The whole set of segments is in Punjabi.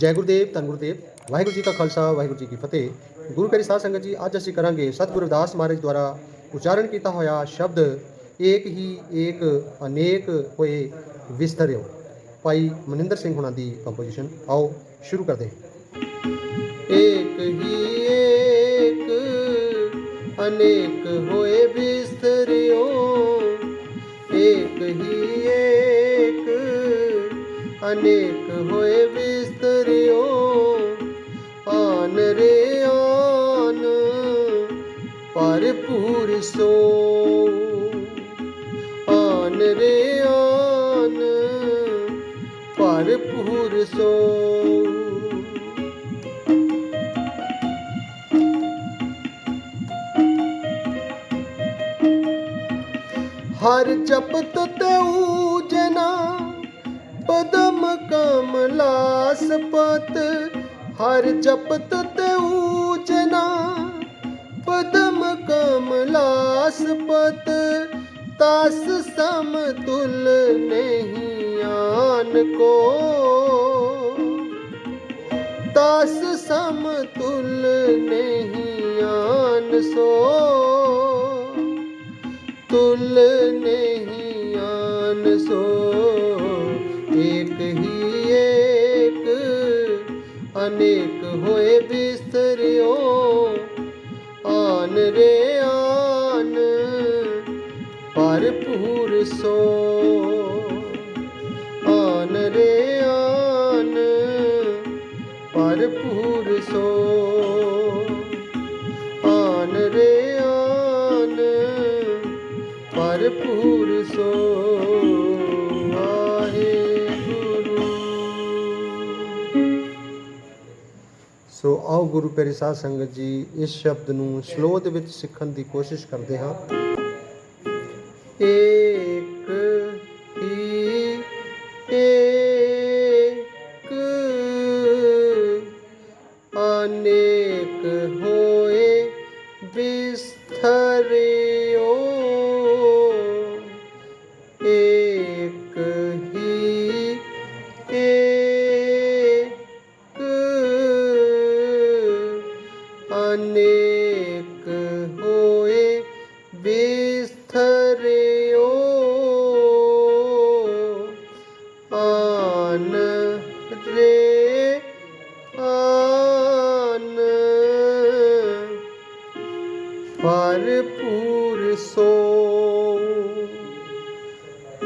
ਜੈ ਗੁਰਦੇਵ, ਧੰਨ ਗੁਰਦੇਵ। ਵਾਹਿਗੁਰੂ ਜੀ ਕਾ ਖਾਲਸਾ, ਵਾਹਿਗੁਰੂ ਜੀ ਕੀ ਫਤਿਹ। ਗੁਰੂ ਪਿਆਰੀ ਸਾਧ ਸੰਗਤ ਜੀ, ਅੱਜ ਅਸੀਂ ਕਰਾਂਗੇ ਸਤਿਗੁਰੂ ਰਵਿਦਾਸ ਮਹਾਰਾਜ ਦੁਆਰਾ ਉਚਾਰਨ ਕੀਤਾ ਹੋਇਆ ਸ਼ਬਦ, ਏਕ ਹੀ ਏਕ ਅਨੇਕ ਹੋਏ ਵਿਸਤਰਿਓ ਭਾਈ ਮਨਿੰਦਰ ਸਿੰਘ ਹੁਣਾਂ ਦੀ ਕੰਪੋਜੀਸ਼ਨ ਆਓ, ਸ਼ੁਰੂ ਕਰਦੇ ਹਾਂ। ਏਕ ਹੀ ਏਕ ਅਨੇਕ ਹੋਏ ਵਿਸਤਰਿਓ ਏਕ ਹੀ ਏਕ ਅਨੇਕ ਹੋਏ ਵਿਸਤਰਿਓ ਸੋ। ਆਨ ਰੇ ਆਨ, ਭਰਪੂਰ ਸੋ। ਹਰ ਜਪਤ ਤਉ ਜਨਾ, ਪਦਮ ਕਮਲਾਸ ਪਤ। ਹਰ ਜਪਤ ਤਉ ਜਨਾ ਪਦਮ ਕਮਲਾਸ ਪਤ, ਤਸ ਸਮਤੁਲ ਨਹੀਂ ਆਨ ਕੋ। ਤਸ ਸਮਤੁਲ ਨਹੀਂ ਆਨ ਸੋ। ਤੁਲ ਨਹੀਂ ਆਨ ਸੋ। ਏਕ ਹੀ ਏਕ ਅਨੇਕ ਹੋਏ ਆਨ ਰੇ ਆਨ, ਭਰਪੂਰ ਸੋ। ਆਨ ਰੇ ਆਨ, ਭਰਪੂਰ ਸੋ। ਆਨ ਰੇ ਆਨ, ਭਰਪੂਰ ਸੋ। ਸੋ ਆਓ ਗੁਰੂ ਪਿਆਰੀ ਸਾਧ ਸੰਗਤ ਜੀ, ਇਸ ਸ਼ਬਦ ਨੂੰ ਸਲੋ ਦੇ ਵਿੱਚ ਸਿੱਖਣ ਦੀ ਕੋਸ਼ਿਸ਼ ਕਰਦੇ ਹਾਂ। ਏਕ ਹੀ, ਏਕ ਅਨੇਕ ਹੋਏ ਬਿਸਥਰਿਓ ਬਿਸਥਰਿਓ ਆਨ ਰੇ ਆਨ। ਭਰਪੂਰ ਸੋ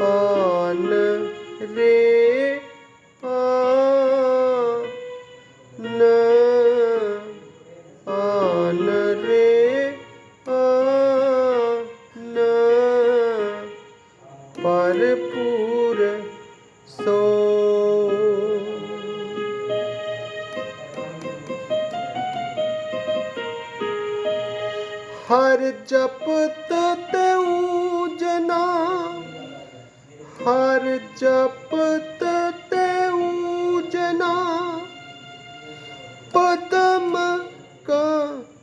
ਆਨ ਰੇ ਆਨ। ਆਨ ਰੇ। ਜਪਤ ਤਉ ਜਨਾ ਹਰ ਜਪਤ ਤਉ ਜਨਾ ਪਦਮ ਕ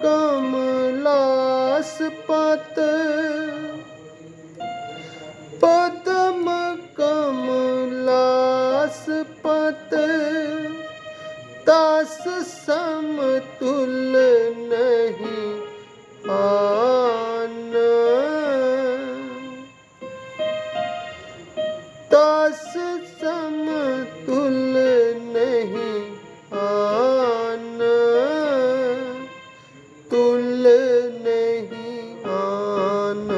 ਕਮਲਾਸ ਪਤ ਪਤ ਤਸ ਸਮਤੁਲ ਨਹੀਂ ਆਨ ਤੁਲ ਨਹੀਂ ਆਨ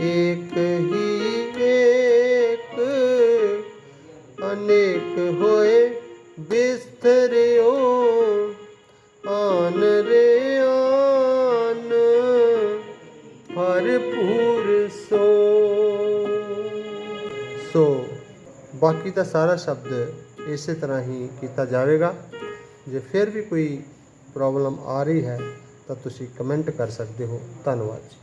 ਏਕ ਹੀ ਏਕ ਅਨੇਕ ਹੋਏ ਬਿਸਤਰਿਓ ਆਨ ਰੇ ਆਨ ਭਰਪੂਰ ਸੋ ਸੋ ਬਾਕੀ ਦਾ ਸਾਰਾ ਸ਼ਬਦ ਇਸੇ ਤਰ੍ਹਾਂ ਹੀ ਕੀਤਾ ਜਾਵੇਗਾ। ਜੇ ਫਿਰ ਵੀ ਕੋਈ ਪ੍ਰੋਬਲਮ ਆ ਰਹੀ ਹੈ ਤਾਂ ਤੁਸੀਂ ਕਮੈਂਟ ਕਰ ਸਕਦੇ ਹੋ। ਧੰਨਵਾਦ ਜੀ।